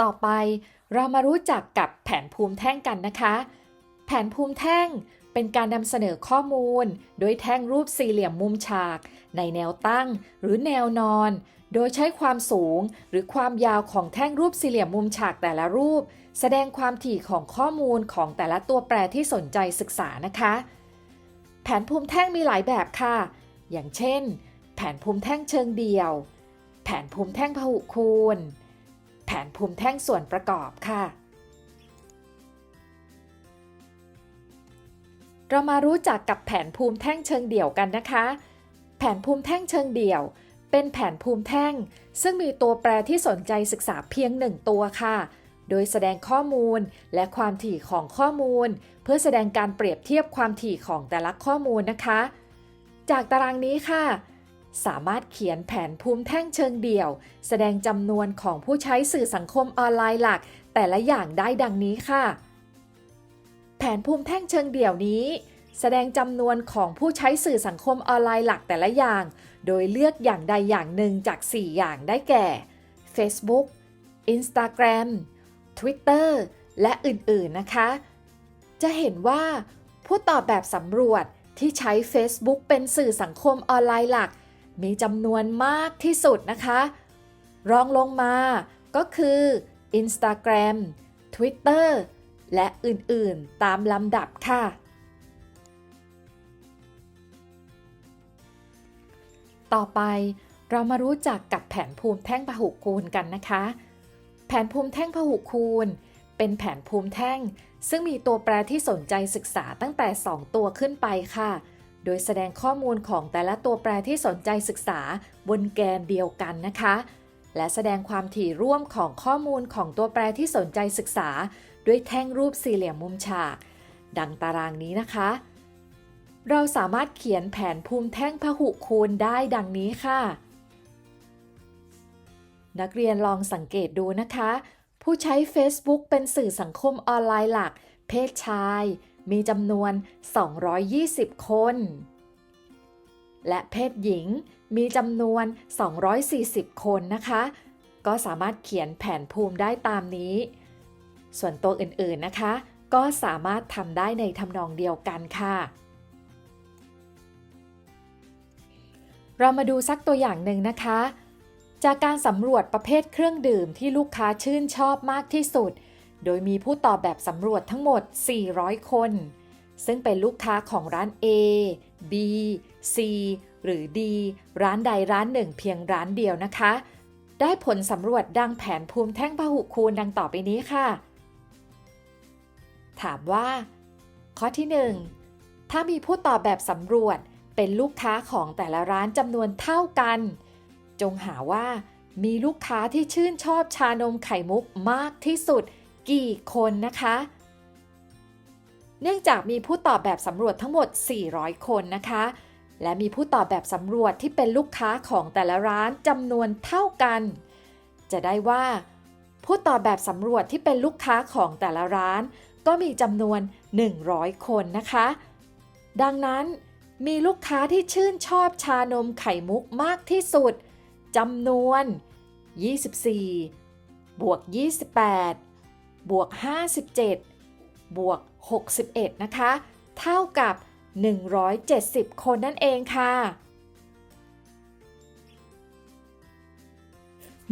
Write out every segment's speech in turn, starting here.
ต่อไปเรามารู้จักกับแผนภูมิแท่งกันนะคะ แผนภูมิแท่งเป็นการนำเสนอข้อมูล โดยแท่งรูปสี่เหลี่ยมมุมฉาก ในแนวตั้งหรือแนวนอน โดยใช้ความสูงหรือความยาวของแท่งรูปสี่เหลี่ยมมุมฉากแต่ละรูป แสดงความถี่ของข้อมูลของแต่ละตัวแปรที่สนใจศึกษานะคะ แผนภูมิแท่งมีหลายแบบค่ะ อย่างเช่น แผนภูมิแท่งเชิงเดี่ยว แผนภูมิแท่งพหุคูณ แผนภูมิแท่งส่วนประกอบค่ะ เรามารู้จักกับแผนภูมิแท่งเชิงเดี่ยวกันนะคะ แผนภูมิแท่งเชิงเดี่ยว เป็นแผนภูมิแท่ง ซึ่งมีตัวแปรที่สนใจศึกษาเพียงหนึ่งตัวค่ะโดยแสดงข้อมูลและความถี่ของข้อมูล เพื่อแสดงการเปรียบเทียบความถี่ของแต่ละข้อมูลนะคะ จากตารางนี้ค่ะ สามารถเขียนแผนภูมิแท่งเชิงเดี่ยว แสดงจำนวนของผู้ใช้สื่อสังคมออนไลน์หลัก แต่ละอย่างได้ดังนี้ค่ะ แผนภูมิแท่งเชิงเดี่ยวนี้ แสดงจำนวนของผู้ใช้สื่อสังคมออนไลน์หลักแต่ละอย่าง โดยเลือกอย่างใดอย่างหนึ่งจาก 4 อย่างได้แก่ Facebook Instagram Twitter และอื่นๆนะคะ จะเห็นว่า ผู้ตอบแบบสำรวจที่ใช้ Facebook เป็นสื่อสังคมออนไลน์หลัก มีจำนวนมากที่สุดนะคะ รองลงมาก็คือ Instagram Twitter และอื่นๆตามลำดับค่ะ ต่อไปเรามารู้จักกับแผนภูมิแท่งพหุคูณกันนะคะ แผนภูมิแท่งพหุคูณ เป็นแผนภูมิแท่ง ซึ่งมีตัวแปรที่สนใจศึกษาตั้งแต่ 2 ตัวขึ้นไปค่ะ โดยแสดงข้อมูลของแต่ละตัวแปรที่สนใจศึกษาบนแกนเดียวกันนะคะ และแสดงความถี่ร่วมของข้อมูลของตัวแปรที่สนใจศึกษา ด้วยแท่งรูปสี่เหลี่ยมมุมฉาก ดังตารางนี้นะคะ เราสามารถเขียนแผนภูมิแท่งพหุคูณได้ดังนี้ค่ะ นักเรียนลองสังเกตดูนะคะ ผู้ใช้ Facebook เป็นสื่อสังคมออนไลน์หลัก เพศชาย มีจำนวน 220 คน และเพศหญิงมีจำนวน 240 คนนะคะ ก็สามารถเขียนแผนภูมิได้ตามนี้ ส่วนตัวอื่นๆนะคะ ก็สามารถทำได้ในทำนองเดียวกันค่ะ เรามาดูสักตัวอย่างหนึ่งนะคะ จากการสำรวจประเภทเครื่องดื่มที่ลูกค้าชื่นชอบมากที่สุด โดยมีผู้ตอบแบบสำรวจทั้งหมด 400 คน ซึ่งเป็นลูกค้าของร้าน A B C หรือ D ร้านใดร้านหนึ่งเพียงร้านเดียวนะคะ ได้ผลสำรวจดังแผนภูมิแท่งพหุคูณดังต่อไปนี้ค่ะ ถามว่า ข้อที่ 1 ถ้ามีผู้ตอบแบบสำรวจเป็นลูกค้าของแต่ละร้านจำนวนเท่ากัน จงหาว่ามีลูกค้าที่ชื่นชอบชานมไข่มุกมากที่สุด กี่คนนะคะ เนื่องจากมีผู้ตอบแบบสำรวจทั้งหมด 400 คนนะคะ และมีผู้ตอบแบบสำรวจที่เป็นลูกค้าของแต่ละร้านจำนวนเท่ากัน จะได้ว่า ผู้ตอบแบบสำรวจที่เป็นลูกค้าของแต่ละร้าน ก็มีจำนวน 100 คนนะคะ ดังนั้นมีลูกค้าที่ชื่นชอบชานมไข่มุกมากที่สุดจำนวน 24 บวก 28 บวก 57 บวก 61 นะคะ เท่ากับ 170 คนนั่นเองค่ะ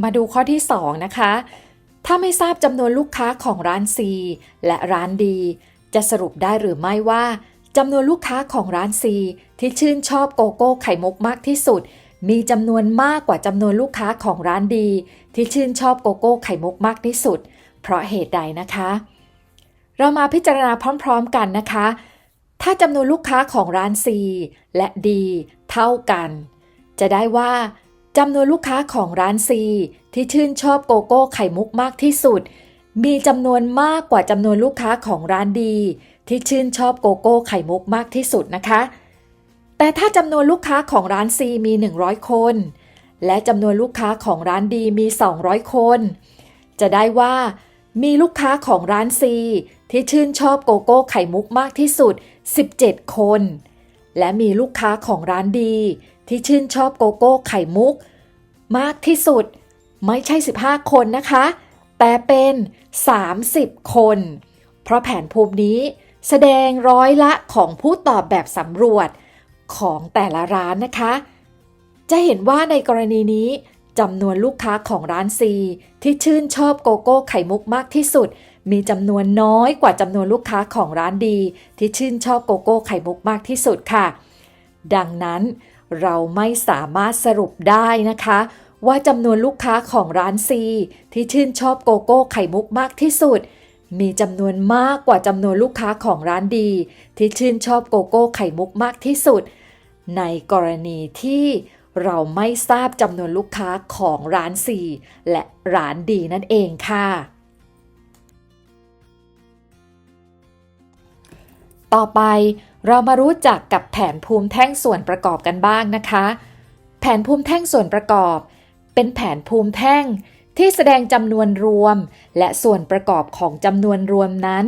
มาดูข้อที่ 2 นะคะ ถ้าไม่ทราบจำนวนลูกค้าของร้าน C และร้าน D จะสรุปได้หรือไม่ว่าจำนวนลูกค้าของร้าน C ที่ชื่นชอบโกโก้ไข่มุกมากที่สุด มีจำนวนมากกว่าจำนวนลูกค้าของร้านดี ที่ชื่นชอบโกโก้ไข่มุกมากที่สุด เพราะเหตุใดนะคะ เรามาพิจารณาพร้อมๆกันนะคะ ถ้าจำนวนลูกค้าของร้าน C และ D เท่ากัน จะได้ว่าจำนวนลูกค้าของร้าน C ที่ชื่นชอบโกโก้ไข่มุกมากที่สุด มีจำนวนมากกว่าจำนวนลูกค้าของร้านดี ที่ชื่นชอบโกโก้ไข่มุกมากที่สุดนะคะ แต่ถ้าจำนวนลูกค้าของร้าน C มี 100 คน และจำนวนลูกค้าของร้านดีมี 200 คน จะได้ว่า มีลูกค้าของร้าน C ที่ชื่นชอบโกโก้ไข่มุกมากที่สุด 17 คน และมีลูกค้าของร้านดีที่ชื่นชอบโกโก้ไข่มุก มากที่สุดไม่ใช่ 15 คนนะคะแแต่เป็น 30 คน เพราะแผนภูมินี้แสดงร้อยละของผู้ตอบแบบสำรวจของแต่ละร้านนะคะ จะเห็นว่าในกรณีนี้ จำนวนลูกค้าของร้านซีที่ชื่นชอบโกโก้ไข่มุกมากที่สุด มีจำนวนน้อยกว่าจำนวนลูกค้าของร้านดีที่ชื่นชอบโกโก้ไข่มุกมากที่สุดค่ะ ดังนั้นเราไม่สามารถสรุปได้นะคะ ว่าจำนวนลูกค้าของร้านซีที่ชื่นชอบโกโก้ไข่มุกมากที่สุด มีจำนวนมากกว่าจำนวนลูกค้าของร้านดี ที่ชื่นชอบโกโก้ไข่มุกมากที่สุด ในกรณีที่ เราไม่ทราบจำนวนลูกค้าของร้านซีและร้านดีนั่นเองค่ะ ต่อไปเรามารู้จักกับแผนภูมิแท่งส่วนประกอบกันบ้างนะคะ แผนภูมิแท่งส่วนประกอบ เป็นแผนภูมิแท่งที่แสดงจำนวนรวม และส่วนประกอบของจำนวนรวมนั้น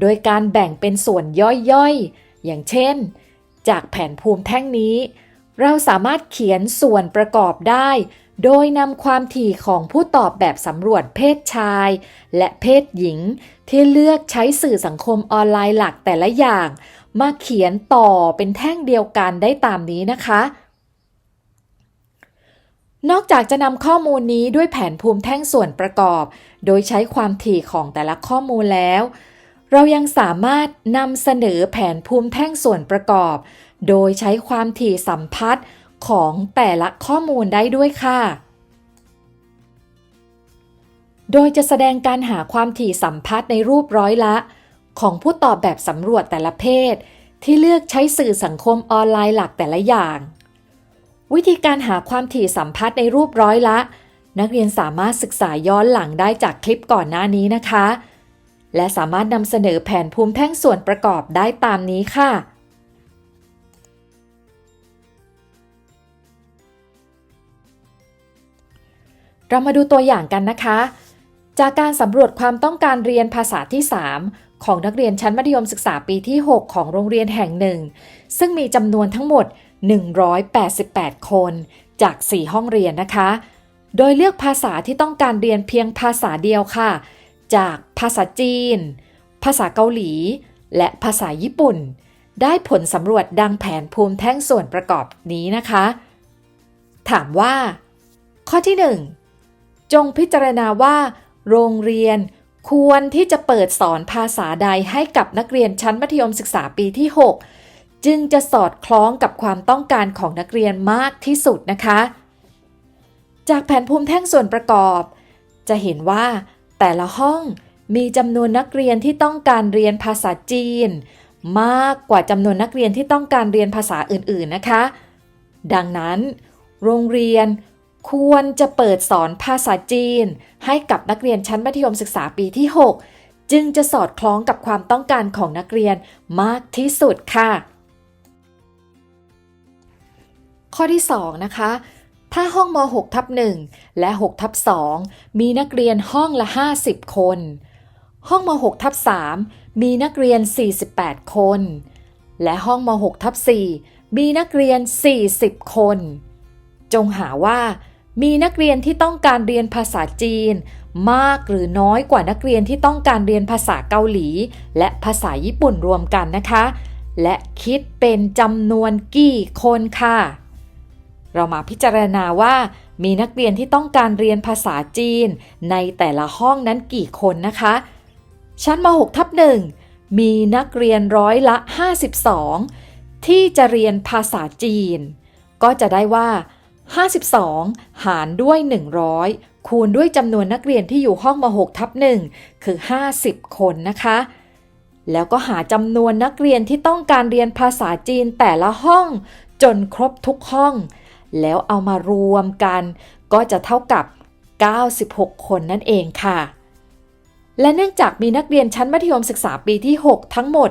โดยการแบ่งเป็นส่วนย่อยๆ อย่างเช่น จากแผนภูมิแท่งนี้ เราสามารถเขียนส่วนประกอบได้ โดยนำความถี่ของผู้ตอบแบบสำรวจเพศชาย และเพศหญิง ที่เลือกใช้สื่อสังคมออนไลน์หลักแต่ละอย่าง มาเขียนต่อเป็นแท่งเดียวกันได้ตามนี้นะคะ นอกจากจะนำข้อมูลนี้ด้วยแผนภูมิแท่งส่วนประกอบ โดยใช้ความถี่ของแต่ละข้อมูลแล้ว เรายังสามารถนำเสนอแผนภูมิแท่งส่วนประกอบ โดยใช้ความถี่สัมพัทธ์ของแต่ละข้อมูลได้ด้วยค่ะ โดยจะแสดงการหาความถี่สัมพัทธ์ในรูปร้อยละ ของผู้ตอบแบบสำรวจแต่ละเพศ ที่เลือกใช้สื่อสังคมออนไลน์หลักแต่ละอย่าง วิธีการหาความถี่สัมพัทธ์ในรูปร้อยละ นักเรียนสามารถศึกษาย้อนหลังได้จากคลิปก่อนหน้านี้นะคะ และสามารถนำเสนอแผนภูมิแท่งส่วนประกอบได้ตามนี้ค่ะ เรามาดูตัวอย่างกันนะคะ จากการสำรวจความต้องการเรียนภาษาที่ 3 ของนักเรียนชั้นมัธยมศึกษาปีที่ 6 ของโรงเรียนแห่งหนึ่ง ซึ่งมีจำนวนทั้งหมด 188 คน จาก 4 ห้องเรียนนะคะ โดยเลือกภาษาที่ต้องการเรียนเพียงภาษาเดียวค่ะ จากภาษาจีน ภาษาเกาหลี และภาษาญี่ปุ่น ได้ผลสำรวจดังแผนภูมิแท่งส่วนประกอบนี้นะคะ ถามว่า ข้อที่ 1 จงพิจารณาว่า โรงเรียนควรที่จะเปิดสอนภาษาใดให้กับนักเรียนชั้นมัธยมศึกษาปีที่ 6 จึงจะสอดคล้องกับความต้องการของนักเรียนมากที่สุดนะคะ จากแผนภูมิแท่งส่วนประกอบ จะเห็นว่า แต่ละห้องมีจำนวนนักเรียนที่ต้องการเรียนภาษาจีน มากกว่าจำนวนนักเรียนที่ต้องการเรียนภาษาอื่นๆนะคะ ดังนั้น โรงเรียนควรจะเปิดสอนภาษาจีน ให้กับนักเรียนชั้นมัธยมศึกษาปีที่ 6 จึงจะสอดคล้องกับความต้องการของนักเรียนมากที่สุดค่ะ ข้อที่ 2 นะคะ ถ้าห้องม6ทับ1และ6ทับ2มีนักเรียนห้องละ 50 คน ห้องม6ทับ3มีนักเรียน 48 คน และห้องม6ทับ4มีนักเรียน 40 คน จงหาว่า มีนักเรียนที่ต้องการเรียนภาษาจีน มากหรือน้อยกว่านักเรียนที่ต้องการเรียนภาษาเกาหลี และภาษาญี่ปุ่นรวมกันนะคะ และคิดเป็นจำนวนกี่คนค่ะ เรามาพิจารณาว่ามีนักเรียนที่ต้องการเรียนภาษาจีน ในแต่ละห้องนั้นกี่คนนะคะ ชั้นม .6 ทับ1มีนักเรียนร้อยละ 52 ที่จะเรียนภาษาจีน ก็จะได้ว่า 52 หารด้วย 100 คูณด้วยจำนวนนักเรียนที่อยู่ห้องม .6 ทับ1คือ 50 คนนะคะ แล้วก็หาจำนวนนักเรียนที่ต้องการเรียนภาษาจีนแต่ละห้องจนครบทุกห้อง แล้วเอามารวมกัน ก็จะเท่ากับ 96 คนนั่นเองค่ะ และเนื่องจากมีนักเรียนชั้นมัธยมศึกษาปีที่ 6 ทั้งหมด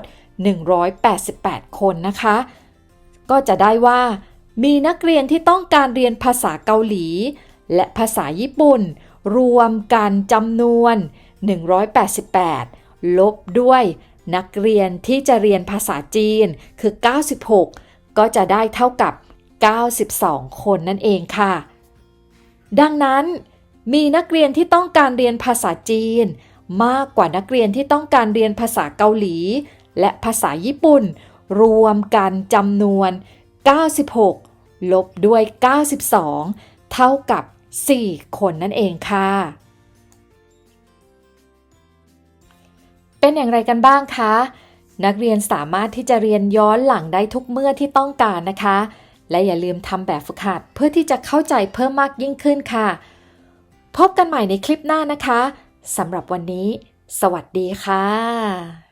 188 คนนะคะ ก็จะได้ว่า มีนักเรียนที่ต้องการเรียนภาษาเกาหลี และภาษาญี่ปุ่น รวมกันจำนวน 188 ลบด้วยนักเรียนที่จะเรียนภาษาจีนคือ 96 ก็จะได้เท่ากับ 92 คนนั่นเองค่ะ ดังนั้นมีนักเรียนที่ต้องการเรียนภาษาจีน มากกว่านักเรียนที่ต้องการเรียนภาษาเกาหลี และภาษาญี่ปุ่น รวมกันจำนวน 96 ลบด้วย 92 เท่ากับ 4 คนนั่นเองค่ะ เป็นอย่างไรกันบ้างคะ นักเรียนสามารถที่จะเรียนย้อนหลังได้ทุกเมื่อที่ต้องการนะคะ และอย่าลืมทำแบบฝึกหัดเพื่อที่จะเข้าใจเพิ่มมากยิ่งขึ้นค่ะ พบกันใหม่ในคลิปหน้านะคะสำหรับวันนี้ สวัสดีค่ะ